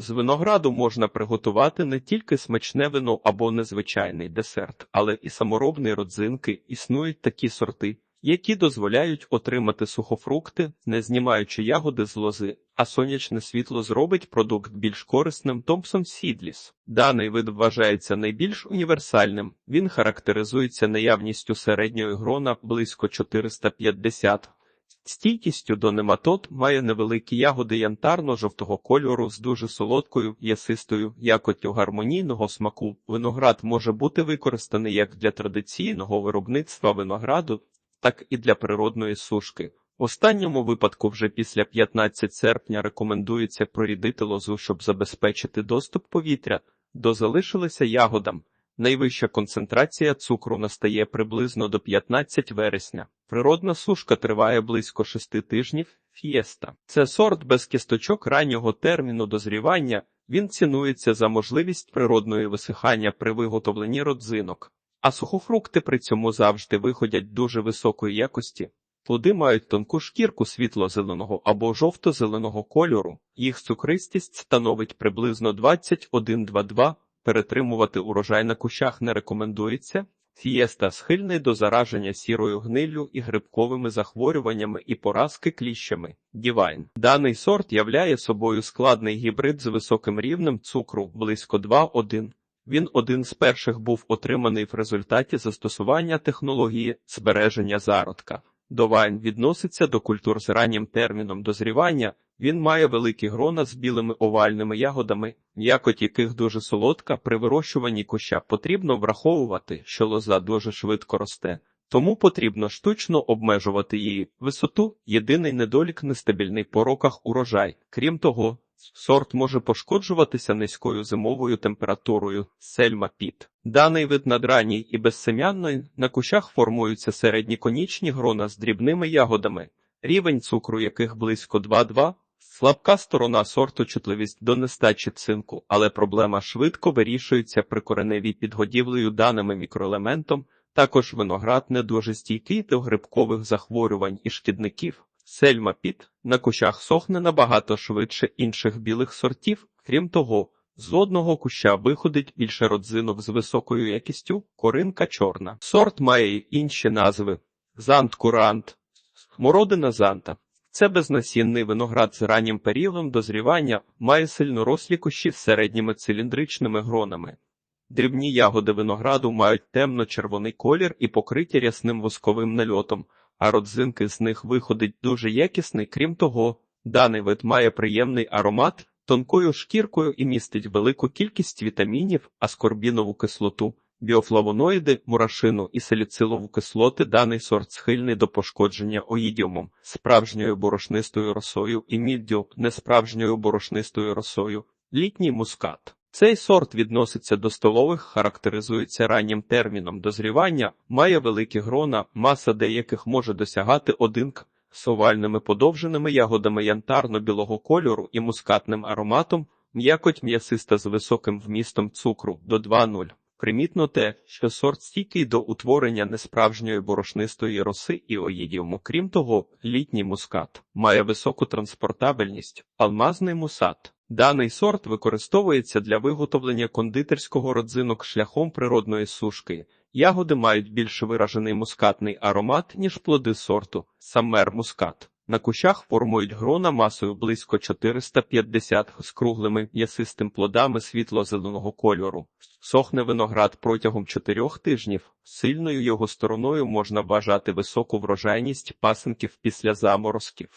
З винограду можна приготувати не тільки смачне вино або незвичайний десерт, але і саморобні родзинки. Існують такі сорти, які дозволяють отримати сухофрукти, не знімаючи ягоди з лози, а сонячне світло зробить продукт більш корисним Томпсон Сідліс. Даний вид вважається найбільш універсальним. Він характеризується наявністю середньої грона близько 450 Стійкістю до нематод має невеликі ягоди янтарно-жовтого кольору з дуже солодкою, ясистою якоттю гармонійного смаку. Виноград може бути використаний як для традиційного виробництва винограду, так і для природної сушки. В останньому випадку вже після 15 серпня рекомендується прорідити лозу, щоб забезпечити доступ повітря до залишилися ягодам. Найвища концентрація цукру настає приблизно до 15 вересня. Природна сушка триває близько 6 тижнів. Фієста це сорт без кісточок раннього терміну дозрівання. Він цінується за можливість природної висихання при виготовленні родзинок, а сухофрукти при цьому завжди виходять дуже високої якості. Плоди мають тонку шкірку світло-зеленого або жовто-зеленого кольору. Їх цукристість становить приблизно 21,22. Перетримувати урожай на кущах не рекомендується. Фієста схильний до зараження сірою гниллю і грибковими захворюваннями і поразки кліщами. Дівайн. Даний сорт являє собою складний гібрид з високим рівнем цукру близько 2,1. Він один з перших був отриманий в результаті застосування технології збереження зародка. Довайн відноситься до культур з раннім терміном дозрівання. Він має великі грона з білими овальними ягодами, м'якоть яких дуже солодка. При вирощуванні куща потрібно враховувати, що лоза дуже швидко росте, тому потрібно штучно обмежувати її висоту. Єдиний недолік нестабільний по роках урожай. Крім того, сорт може пошкоджуватися низькою зимовою температурою. Сельма піт. Даний вид надранній і безсем'янної на кущах формуються середні конічні грона з дрібними ягодами, рівень цукру яких близько 2,2. Слабка сторона сорту чутливість до нестачі цинку, але проблема швидко вирішується при кореневій підгодівлею даними мікроелементом. Також виноград не дуже стійкий до грибкових захворювань і шкідників. Сельма піт на кущах сохне набагато швидше інших білих сортів. Крім того, з одного куща виходить більше родзинок з високою якістю, коринка чорна. Сорт має інші назви: зант курант, смородина занта. Це безнасінний виноград з раннім періодом дозрівання, має сильно рослі кущі з середніми циліндричними гронами. Дрібні ягоди винограду мають темно-червоний колір і покриті рясним восковим нальотом, а родзинки з них виходить дуже якісний. Крім того, даний вид має приємний аромат, тонкою шкіркою і містить велику кількість вітамінів, аскорбінову кислоту. Біофлавоноїди, мурашину і саліцилову кислоти даний сорт схильний до пошкодження оїдіумом, справжньою борошнистою росою і міддю, несправжньою борошнистою росою, літній мускат. Цей сорт відноситься до столових, характеризується раннім терміном дозрівання, має великі грона, маса деяких може досягати один к з овальними подовженими ягодами янтарно-білого кольору і мускатним ароматом, м'якоть м'ясиста з високим вмістом цукру до 2,0. Примітно те, що сорт стійкий до утворення несправжньої борошнистої роси і оїдіуму. Крім того, літній мускат має високу транспортабельність, алмазний мусат. Даний сорт використовується для виготовлення кондитерського родзинок шляхом природної сушки. Ягоди мають більш виражений мускатний аромат, ніж плоди сорту, самер мускат. На кущах формують грона масою близько 450 з круглими м'ясистим плодами світло-зеленого кольору. Сохне виноград протягом 4 тижнів. Сильною його стороною можна вважати високу врожайність пасинків після заморозків.